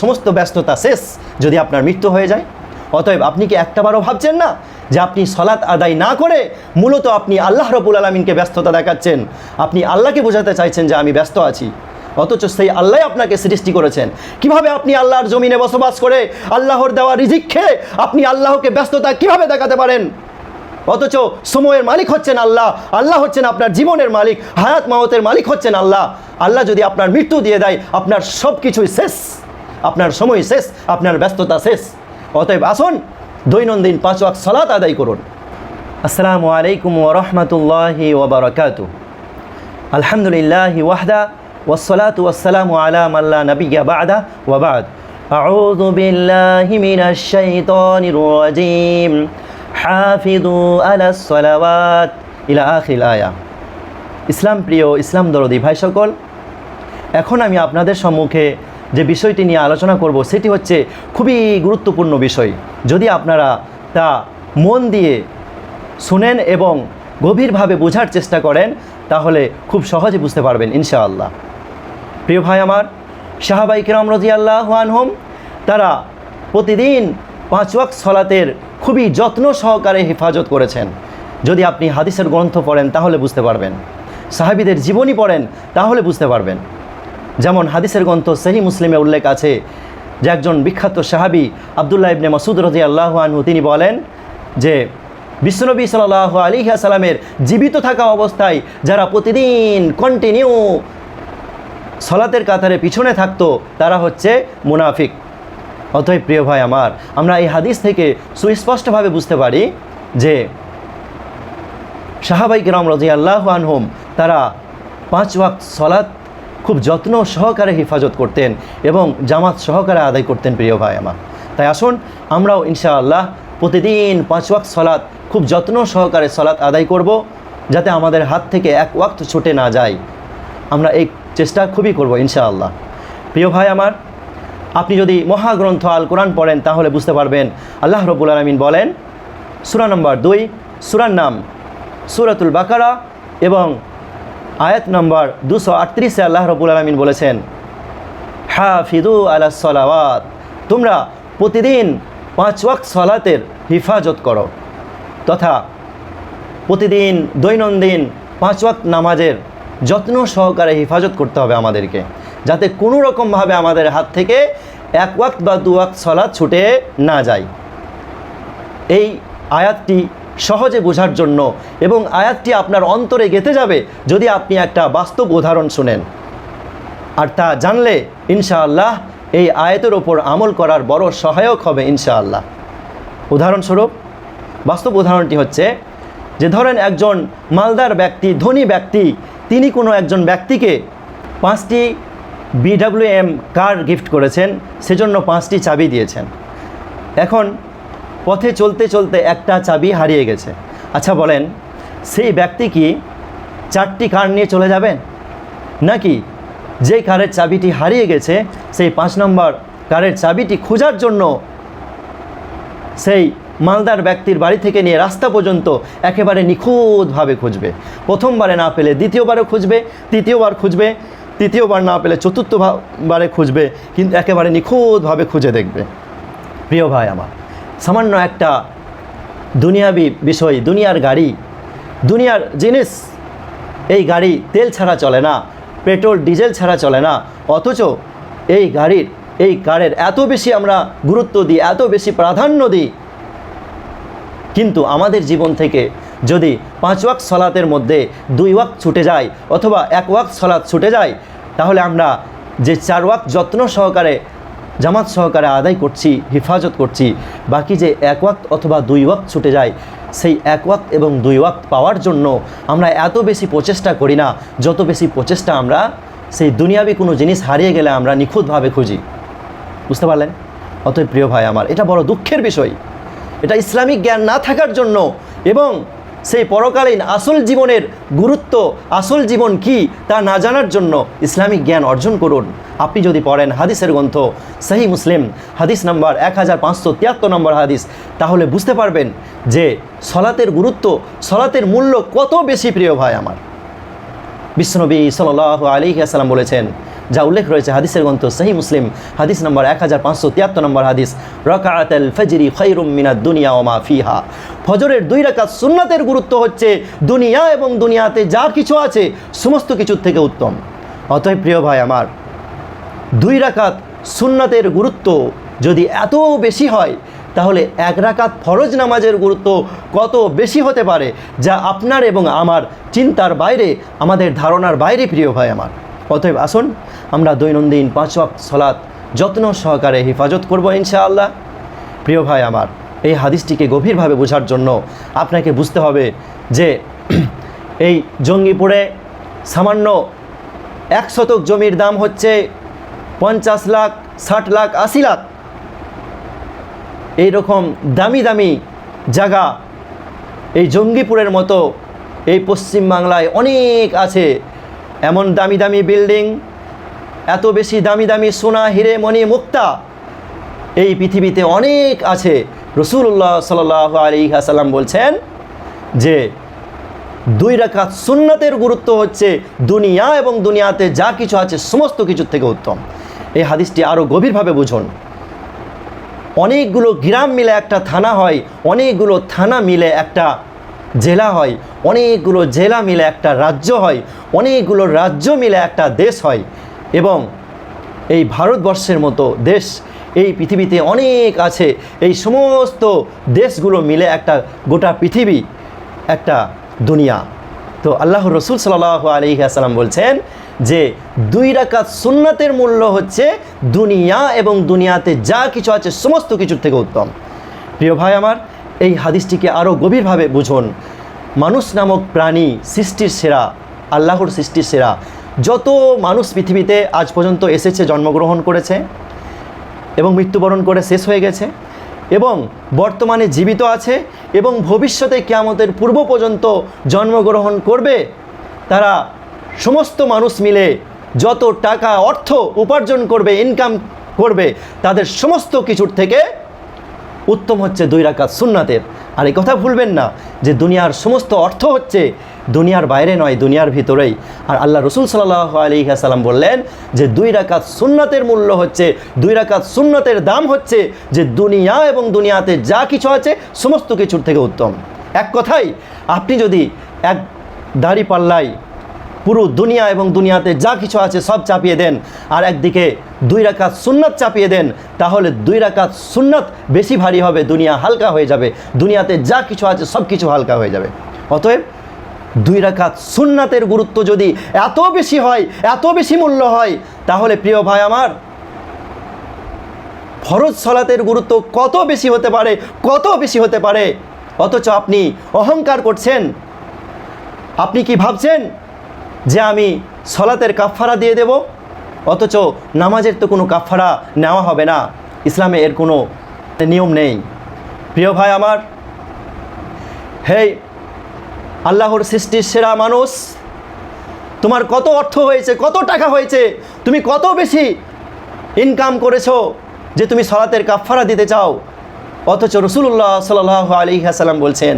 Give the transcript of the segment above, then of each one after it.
সমস্ত ব্যস্ততা শেষ যদি আপনার মৃত্যু হয়ে যায়। অতএব আপনি কি একটাবারও ভাবছেন না যে আপনি সলাৎ আদায় না করে মূলত আপনি আল্লাহ রবুল আলমিনকে ব্যস্ততা দেখাচ্ছেন? আপনি আল্লাহকে বোঝাতে চাইছেন যে আমি ব্যস্ত আছি। অথচ সেই আল্লাহ আপনাকে সৃষ্টি করেছেন। কীভাবে আপনি আল্লাহর জমিনে বসবাস করে আল্লাহর দেওয়া রিজিক খেয়ে আপনি আল্লাহকে ব্যস্ততা কীভাবে দেখাতে পারেন? অথচ সময়ের মালিক হচ্ছেন আল্লাহ। আল্লাহ হচ্ছেন আপনার জীবনের মালিক। হায়াত মাহতের মালিক হচ্ছেন আল্লাহ। আল্লাহ যদি আপনার মৃত্যু দিয়ে দেয়, আপনার সব কিছুই শেষ। আপনার সময় শেষ আপনার ব্যস্ততা শেষ অতএব আসুন দৈনন্দিন পাঁচ ওয়াক্ত সালাত আদায় করুন আসসালামু আলাইকুম ওরহমতুল্লাহি ওবরাকাতু আলহামদুলিল্লাহ ওয়াহদা والصلاة والسلام على من لا نبي بعده وبعد أعوذ بالله من الشيطان الرجيم حافظوا على الصلوات إلى آخر الآية ইসলাম প্রিয় ইসলাম দরদি ভাই সকল এখন আমি আপনাদের সম্মুখে যে বিষয়টি নিয়ে আলোচনা করব, সেটি হচ্ছে খুবই গুরুত্বপূর্ণ বিষয়। যদি আপনারা তা মন দিয়ে শুনেন এবং গভীরভাবে বোঝার চেষ্টা করেন, তাহলে খুব সহজে বুঝতে পারবেন, ইনশাআল্লাহ। প্রিয় ভাই আমার, সাহাবাই কিরাম রাজি আনহম, তারা প্রতিদিন পাঁচ ওয়াক্ত সলাতের খুবই যত্ন সহকারে হেফাজত করেছেন। যদি আপনি হাদিসের গ্রন্থ পড়েন, তাহলে বুঝতে পারবেন। সাহাবিদের জীবনী পড়েন, তাহলে বুঝতে পারবেন। যেমন হাদিসের গ্রন্থ সেহি মুসলিমে উল্লেখ আছে যে একজন বিখ্যাত সাহাবি আবদুল্লাহ ইবনে মাসুদ রাজি আল্লাহ আনহু, তিনি বলেন যে বিশ্বনবী সাল্লাহ আলী সালামের জীবিত থাকা অবস্থায় যারা প্রতিদিন কন্টিনিউ সলাতের কাতারে পিছনে থাকতো, তারা হচ্ছে মুনাফিক। অতএব প্রিয় ভাই আমার, আমরা এই হাদিস থেকে সুস্পষ্টভাবে বুঝতে পারি যে সাহাবাই কিরাম রাজি আল্লাহ আনহুম, তারা পাঁচ ওয়াক্ত সলাৎ খুব যত্ন সহকারে হেফাজত করতেন এবং জামাত সহকারে আদায় করতেন প্রিয় ভাই আমার। তাই আসুন, আমরাও ইনশাআল্লাহ প্রতিদিন পাঁচ ওয়াক্ত সলাৎ খুব যত্ন সহকারে সলাৎ আদায় করব, যাতে আমাদের হাত থেকে এক ওয়াক্ত ছুটে না যায়। আমরা এই চেষ্টা খুবই করব ইনশাআল্লাহ। প্রিয় ভাই আমার, আপনি যদি মহাগ্রন্থ আল কোরআন পড়েন, তাহলে বুঝতে পারবেন আল্লাহ রবুল আলমিন বলেন, সুরা নম্বর দুই, সুরার নাম সুরাতুল বাকারা এবং আয়াত নম্বর দুশো আটত্রিশে আল্লাহ রবুল আলমিন বলেছেন হাফিদু আলা সলাওয়াত তোমরা প্রতিদিন পাঁচ ওয়াক্ত সলাতের হিফাজত করো তথা প্রতিদিন দৈনন্দিন পাঁচ ওয়াক্ত নামাজের যত্ন সহকারে হেফাজত করতে হবে আমাদেরকে, যাতে কোনো রকমভাবে আমাদের হাত থেকে এক ওয়াক্ত বা দু ওয়াক্ত সলাৎ ছুটে না যায়। এই আয়াতটি সহজে বোঝার জন্য এবং আয়াতটি আপনার অন্তরে গেঁথে যাবে যদি আপনি একটা বাস্তব উদাহরণ শুনেন। আর তা জানলে ইনশাআল্লাহ এই আয়াতের ওপর আমল করার বড় সহায়ক হবে ইনশাআল্লাহ। উদাহরণস্বরূপ, বাস্তব উদাহরণটি হচ্ছে যে ধরেন একজন মালদার ব্যক্তি, ধনী ব্যক্তি, তিনি কোনো একজন ব্যক্তিকে পাঁচটি বিডাব্লিউএম কার গিফট করেছেন, সেজন্য পাঁচটি চাবি দিয়েছেন। এখন পথে চলতে চলতে একটা চাবি হারিয়ে গেছে। আচ্ছা বলেন, সেই ব্যক্তি কি চারটি কার নিয়ে চলে যাবেন? নাকি যে কারের চাবিটি হারিয়ে গেছে, সেই পাঁচ নম্বর কারের চাবিটি খোঁজার জন্য সেই মালদার ব্যক্তির বাড়ি থেকে নিয়ে রাস্তা পর্যন্ত একেবারে নিখুঁতভাবে খুঁজবে। প্রথমবারে না পেলে দ্বিতীয়বারও খুঁজবে, তৃতীয়বার খুঁজবে, তৃতীয়বার না পেলে চতুর্থবারে খুঁজবে, কিন্তু একেবারে নিখুঁতভাবে খুঁজে দেখবে। প্রিয় ভাই আমার সামান্য একটা দুনিয়াবি বিষয়, দুনিয়ার গাড়ি। দুনিয়ার জিনিস, এই গাড়ি তেল ছাড়া চলে না, পেট্রোল, ডিজেল ছাড়া চলে না, অথচ এই গাড়ির, এই কারের এত বেশি আমরা গুরুত্ব দিই, এত বেশি প্রাধান্য দিই। কিন্তু আমাদের জীবন থেকে যদি পাঁচ ওয়াক সলাতের মধ্যে দুই ওয়াক ছুটে যায় অথবা এক ওয়াক সলাৎ ছুটে যায়, তাহলে আমরা যে চার ওয়াক যত্ন সহকারে, জামাত সহকারে আদায় করছি, হেফাজত করছি বাকি যে এক ওয়াক্ত অথবা দুই ওয়াক্ত ছুটে যায়, সেই এক ওয়াক্ত এবং দুই ওয়াক্ত পাওয়ার জন্য আমরা এত বেশি প্রচেষ্টা করি না, যত বেশি প্রচেষ্টা আমরা সেই দুনিয়াবি কোনো জিনিস হারিয়ে গেলে আমরা নিখুঁতভাবে খুঁজি। বুঝতে পারলেন? অতএব প্রিয় ভাই আমার, এটা বড় দুঃখের বিষয়। এটা ইসলামিক জ্ঞান না থাকার জন্য এবং সেই পরকালীন আসল জীবনের গুরুত্ব, আসল জীবন কি তা না জানার জন্য ইসলামিক জ্ঞান অর্জন করুন। আপনি যদি পড়েন হাদিসের গ্রন্থ সাহি মুসলিম, হাদিস নাম্বার এক হাজার পাঁচশো তিয়াত্তর নম্বর হাদিস, তাহলে বুঝতে পারবেন যে সলাতের গুরুত্ব, সলাতের মূল্য কত বেশি প্রিয় ভাই আমার। বিশ্বনবী সাল আলী আসসালাম বলেছেন, যা উল্লেখ রয়েছে হাদিসের গ্রন্থ সহি মুসলিম, হাদিস নম্বর এক হাজার পাঁচশো তিয়াত্তর নম্বর হাদিস রকাআত আল ফজরি খৈরুম মিনাদ দুনিয়া ওমা ফিহা। ফজরের দুই রাকাত সুন্নাতের গুরুত্ব হচ্ছে দুনিয়া এবং দুনিয়াতে যা কিছু আছে, সমস্ত কিছুর থেকে উত্তম। অতএব প্রিয় ভাই আমার দুই রাকাত সুন্নাতের গুরুত্ব যদি এত বেশি হয়, তাহলে এক রাকাত ফরজ নামাজের গুরুত্ব কত বেশি হতে পারে, যা আপনার এবং আমার চিন্তার বাইরে, আমাদের ধারণার বাইরে প্রিয় ভাই আমার। অতএব আসুন, আমরা দৈনন্দিন পাঁচ ওয়াক্ত সলাৎ যত্ন সহকারে হেফাজত করব ইনশাআল্লাহ। প্রিয় ভাই আমার, এই হাদিসটিকে গভীরভাবে বোঝার জন্য আপনাকে বুঝতে হবে যে এই জঙ্গিপুরে সামান্য এক শতক জমির দাম হচ্ছে পঞ্চাশ লাখ, ষাট লাখ, আশি লাখ। এই রকম দামি দামি জায়গা এই জঙ্গিপুরের মতো এই পশ্চিমবাংলায় অনেক আছে। এমন দামি দামি বিল্ডিং, এত বেশি দামি দামি সোনা, হিরে, মণি, মুক্তা এই পৃথিবীতে অনেক আছে। রসুল্লাহ সাল আলী হাসাল্লাম বলছেন যে দুই রাকাত সুন্নাতের গুরুত্ব হচ্ছে দুনিয়া এবং দুনিয়াতে যা কিছু আছে সমস্ত কিছুর থেকে উত্তম। এই হাদিসটি আরও গভীরভাবে বুঝুন। অনেকগুলো গ্রাম মিলে একটা থানা হয়, অনেকগুলো থানা মিলে একটা জেলা হয়, অনেকগুলো জেলা মিলে একটা রাজ্য হয়, অনেকগুলো রাজ্য মিলে একটা দেশ হয় এবং এই ভারতবর্ষের মতো দেশ, এই পৃথিবীতে অনেক আছে, এই সমস্ত দেশগুলো মিলে একটা গোটা পৃথিবী, একটা দুনিয়া। তো আল্লাহ রসুল সাল্লাহ আলী আসসালাম বলছেন যে দুই রাকাত সুন্নাতের মূল্য হচ্ছে দুনিয়া এবং দুনিয়াতে যা কিছু আছে সমস্ত কিছুর থেকে উত্তম। প্রিয় ভাই আমার, এই হাদিসটিকে আরও গভীরভাবে বুঝুন। মানুষ নামক প্রাণী সৃষ্টির সেরা, আল্লাহর সৃষ্টির সেরা, যত মানুষ পৃথিবীতে আজ পর্যন্ত এসেছে, জন্মগ্রহণ করেছে এবং মৃত্যুবরণ করে শেষ হয়ে গেছে এবং বর্তমানে জীবিত আছে এবং ভবিষ্যতে কেয়ামতের পূর্ব পর্যন্ত জন্মগ্রহণ করবে, তারা সমস্ত মানুষ মিলে যত টাকা, অর্থ উপার্জন করবে ইনকাম করবে, তাদের সমস্ত কিছুর থেকে উত্তম হচ্ছে দুই রাকাত সুন্নাতের। আর এই কথা ভুলবেন না যে দুনিয়ার সমস্ত অর্থ হচ্ছে দুনিয়ার বাইরে নয়, দুনিয়ার ভিতরেই। আর আল্লাহ রসুল সাল্লাহ আলী সাল্লাম বললেন যে দুই রাকাত সুন্নাতের মূল্য হচ্ছে, দুই রাকাত সুন্নাতের দাম হচ্ছে যে দুনিয়া এবং দুনিয়াতে যা কিছু আছে সমস্ত কিছুর থেকে উত্তম। এক কথাই আপনি যদি এক দাড়ি পাল্লাই পুরো দুনিয়া এবং দুনিয়াতে যা কিছু আছে সব চাপিয়ে দেন। আর একদিকে দুই রাকাত সুন্নাত চাপিয়ে দেন, তাহলে দুই রাকাত সুন্নাত বেশি ভারী হবে, দুনিয়া হালকা হয়ে যাবে। দুনিয়াতে যা কিছু আছে সব কিছু হালকা হয়ে যাবে। অতএব দুই রাকাত সুন্নাতের গুরুত্ব যদি এত বেশি হয়, এত বেশি মূল্য হয়, তাহলে প্রিয় ভাই আমার, ফরজ সলাতের গুরুত্ব কত বেশি হতে পারে, কত বেশি হতে পারে? অথচ আপনি অহংকার করছেন। আপনি কি ভাবছেন যে আমি সলাতের কাফফারা দিয়ে দেব, অথচ নামাজের তো কোনো কাফফারা নেওয়া হবে না। ইসলামে এর কোনো নিয়ম নেই। প্রিয় ভাই আমার হে আল্লাহর সৃষ্টির সেরা মানুষ, তোমার কত অর্থ হয়েছে, কত টাকা হয়েছে, তুমি কত বেশি ইনকাম করেছ যে তুমি সলাতের কাফফারা দিতে চাও? অথচ রসুল্লাহ সাল আলী হাসালাম বলছেন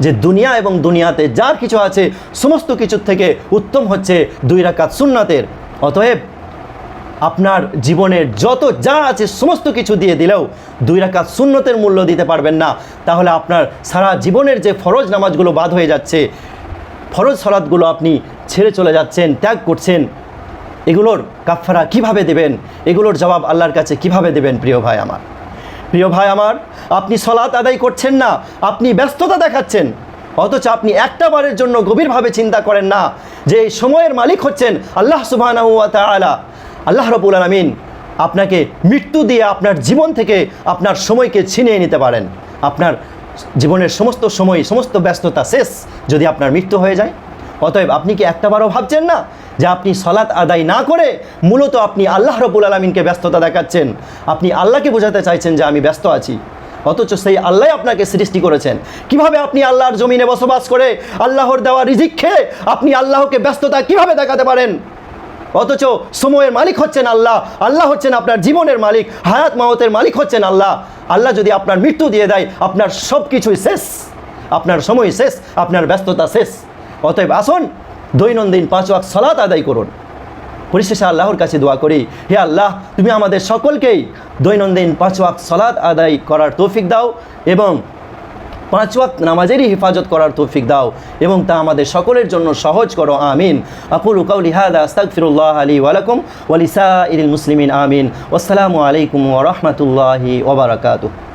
যে দুনিয়া এবং দুনিয়াতে যার কিছু আছে, সমস্ত কিছুর থেকে উত্তম হচ্ছে দুই রাকাত সুন্নাতের। অতএব, আপনার জীবনের যত যা আছে, সমস্ত কিছু দিয়ে দিলেও দুই রাকাত সুন্নতের মূল্য দিতে পারবেন না। তাহলে আপনার সারা জীবনের যে ফরজ নামাজগুলো বাদ হয়ে যাচ্ছে, ফরজ সলাদগুলো আপনি ছেড়ে চলে যাচ্ছেন, ত্যাগ করছেন, এগুলোর কাফারা কীভাবে দেবেন? এগুলোর জবাব আল্লাহর কাছে কীভাবে দেবেন, প্রিয় ভাই আমার? প্রিয় ভাই আমার, আপনি সলাৎ আদায় করছেন না, আপনি ব্যস্ততা দেখাচ্ছেন। অথচ আপনি একটা বারের জন্য গভীরভাবে চিন্তা করেন না যে সময়ের মালিক হচ্ছেন আল্লাহ সুবাহ আলা আল্লাহ রবুল আলমিন আপনাকে মৃত্যু দিয়ে আপনার জীবন থেকে আপনার সময়কে ছিনিয়ে নিতে পারেন। আপনার জীবনের সমস্ত সময়, সমস্ত ব্যস্ততা শেষ যদি আপনার মৃত্যু হয়ে যায়। অতএব আপনি কি একটাবারও ভাবছেন না যে আপনি সলাৎ আদায় না করে মূলত আপনি আল্লাহ রবুল আলমিনকে ব্যস্ততা দেখাচ্ছেন। আপনি আল্লাহকে বোঝাতে চাইছেন যে আমি ব্যস্ত আছি। অথচ সেই আল্লাহ আপনাকে সৃষ্টি করেছেন। কীভাবে আপনি আল্লাহর জমিনে বসবাস করে আল্লাহর দেওয়া রিজিক খেয়ে আপনি আল্লাহকে ব্যস্ততা কীভাবে দেখাতে পারেন? অথচ সময়ের মালিক হচ্ছেন আল্লাহ। আল্লাহ হচ্ছেন আপনার জীবনের মালিক। হায়াত মাহতের মালিক হচ্ছেন আল্লাহ। আল্লাহ যদি আপনার মৃত্যু দিয়ে দেয়, আপনার সব কিছুই শেষ। আপনার সময় শেষ। আপনার ব্যস্ততা শেষ। অতএব আসুন দৈনন্দিন পাঁচ ওয়াক সালাত আদায় করুন। পরিশেষে আল্লাহর কাছে দোয়া করি, হে আল্লাহ, তুমি আমাদের সকলকেই দৈনন্দিন পাঁচ ওয়াক সলাদ আদায় করার তৌফিক দাও এবং পাঁচ ওয়াক্ত নামাজেরই হেফাজত করার তৌফিক দাও এবং তা আমাদের সকলের জন্য সহজ করো, আমিন। আকুলু কাউলি হাদা, আস্তাগফিরুল্লাহ আলী ওয়ালাকুম ওয়ালিসা ইরিল মুসলিমিন, আমিন। আসসালামু আলাইকুম ওয়া রাহমাতুল্লাহি ওয়া বারাকাতুহু।